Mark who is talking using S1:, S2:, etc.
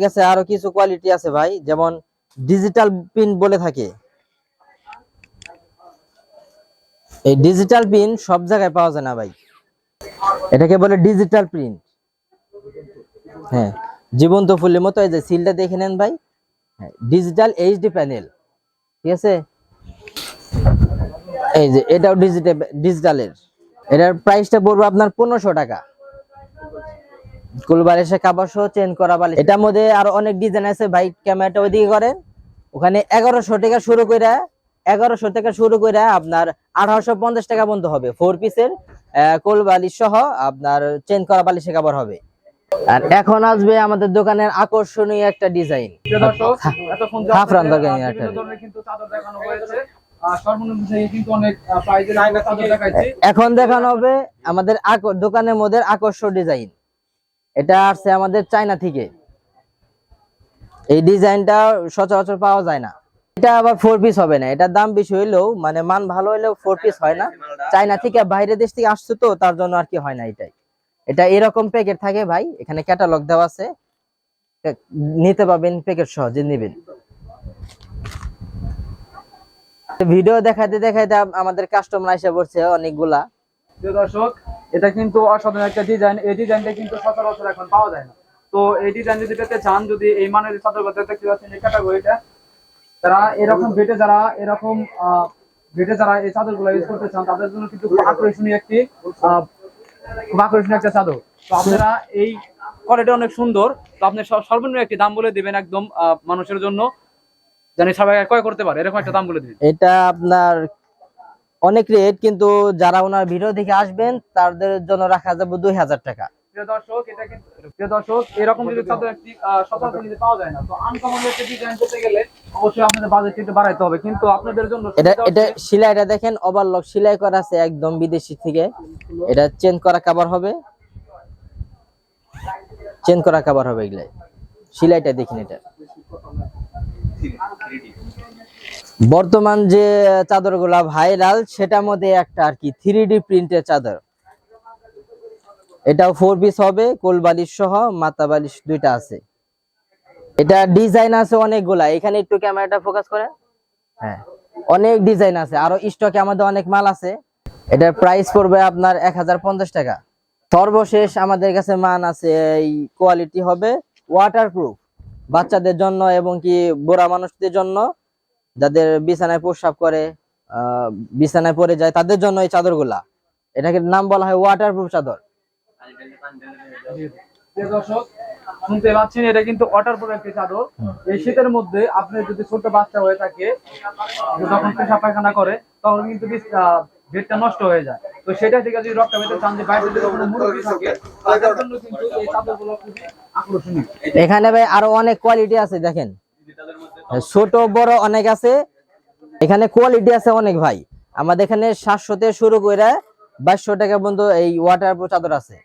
S1: ঠিক আছে, আরও কিছু কোয়ালিটি আছে ভাই, যেমন ডিজিটাল পিন বলে থাকে। এই ডিজিটাল পিন সব জায়গায় পাওয়া যায় না ভাই। এটাকে বলে ডিজিটাল প্রিন্ট হ্যাঁ জীবন্ত ফুলের মতো, এই যে সিলটা দেখে নেন ভাই। ডিজিটাল এইচডি প্যানেল ঠিক আছে? এই যে এটাও ডিজিটাল ডিজিটালের এটার প্রাইসটা পড়বে আপনার পনেরোশো টাকা। কুলবালিশে কাবার সহ চেঞ্জ করা বালিশ। এটার মধ্যে আরও অনেক ডিজাইন আছে ভাই ক্যামেরাটা ওইদিকে করেন। ওখানে এগারোশো টাকা শুরু করে এগারোশো টাকা শুরু করে আপনার আঠারোশো পঞ্চাশ টাকা পর্যন্ত হবে। ফোর পিসের কোল বালিশ সহ আপনার করা বালিশে কাবার হবে। আর এখন আসবে আমাদের দোকানের আকর্ষণীয় একটা ডিজাইন একটা। এখন দেখানো হবে আমাদের আক- দোকানের মধ্যে আকর্ষণ ডিজাইন এটা আসছে আমাদের চায়না থেকে। এই ডিজাইনটা সচরাচর পাওয়া যায় না। এটা আবার ফোর পিস হবে না। এটার দাম বেশি হইলেও মানে মান ভালো হইলেও ফোর পিস হয় না। চায়না থেকে বাইরের দেশ থেকে আসছে তো তার জন্য আর কি হয় না এটাই। এটা এরকম প্যাকেট থাকে ভাই এখানে ক্যাটালগ দেওয়া আছে। নিতে পাবেন প্যাকেট সহজে নেবেন। ভিডিও দেখাতে দেখাতে আম- আমাদের কাস্টমার এসে পড়ছে অনেকগুলা।
S2: দর্শক, এটা কিন্তু অসাধারণ একটা ডিজাইন এই ডিজাইনটা কিন্তু সচরাচর এখন পাওয়া যায় না। তো এই ডিজাইন যদি পেতে চান, যদি এই মানের কথা দেখতে পাচ্ছেন এই ক্যাটাগরিটা তারা এরকম বেটে যারা এরকম বেটে যারা এই চাদরগুলো ইউজ করতে চান, তাদের জন্য কিন্তু আকর্ষণীয় একটি খুব আকর্ষণীয় একটা চাদর। তো আপনারা এই কোয়ালিটি অনেক সুন্দর। তো আপনি সর- সর্বনিম্ন একটি দাম বলে দিবেন একদম মানুষের জন্য। জানি সবাই ক্রয় করতে পারে, এরকম একটা দাম বলে দিবেন।
S1: এটা আপনার অনেক রেট কিন্তু যারা ওনার ভিডিও দেখে আসবেন তাদের জন্য রাখা যাবে দুই হাজার টাকা।
S2: প্রিয় দর্শক এটা কিন্তু প্রিয় দর্শক এরকম যদি চাদর একটি সচরাচর যদি পাওয়া যায় না তো আনকমন একটা ডিজাইন করতে গেলে অবশ্যই আপনাদের বাজেট একটু বাড়াইতে হবে কিন্তু আপনাদের জন্য
S1: এটা এটা সেলাইটা দেখেন ওভারলক সেলাই করা আছে একদম বিদেশি থেকে। এটা চেঞ্জ করা হবে। চেঞ্জ করা হবে এগুলাই সেলাইটা দেখেন এটা। বর্তমান যে চাদরগুলা ভাইরাল, সেটার মধ্যে একটা আর কি থ্রি ডি প্রিন্টের চাদর। এটাও ফোর পিস হবে, কোল বালিশ সহ, মাথা বালিশ দুইটা আছে। এটা ডিজাইন আছে অনেকগুলা। এখানে একটু ক্যামেরাটা ফোকাস করে। হ্যাঁ অনেক ডিজাইন আছে। আরও স্টকে আমাদের অনেক মাল আছে। এটার প্রাইস পড়বে আপনার এক হাজার পঞ্চাশ টাকা। সর্বশেষ আমাদের কাছে মান আছে, এই কোয়ালিটি হবে ওয়াটারপ্রুফ বাচ্চাদের জন্য এবং কি বুড়া মানুষদের জন্য, যাদের বিছানায় প্রস্রাব করে বিছানায় পড়ে যায়, তাদের জন্য এই চাদরগুলা। এটাকে নাম বলা হয় ওয়াটারপ্রুফ চাদর।
S2: প্রিয় দর্শক, শুনতে পাচ্ছেন, এটা কিন্তু ওয়াটার প্রুফ একটি চাদর। এই শীতের মধ্যে আপনি যদি ছোট বাচ্চা হয়ে থাকে, যখন করে, তখন কিন্তু নষ্ট হয়ে যায়। তো সেটা থেকে যদি চান যে বাইরে কোনো মুরগি থাকে জন্য কিন্তু এই চাদরগুলো খুবই আকর্ষণীয়।
S1: এখানে ভাই আরও অনেক কোয়ালিটি আছে, দেখেন। ছোট, বড় অনেক আছে। এখানে কোয়ালিটি আছে অনেক ভাই। আমাদের এখানে সাতশো থেকে শুরু করে বাইশশো টাকা পর্যন্ত এই ওয়াটার চাদর আছে।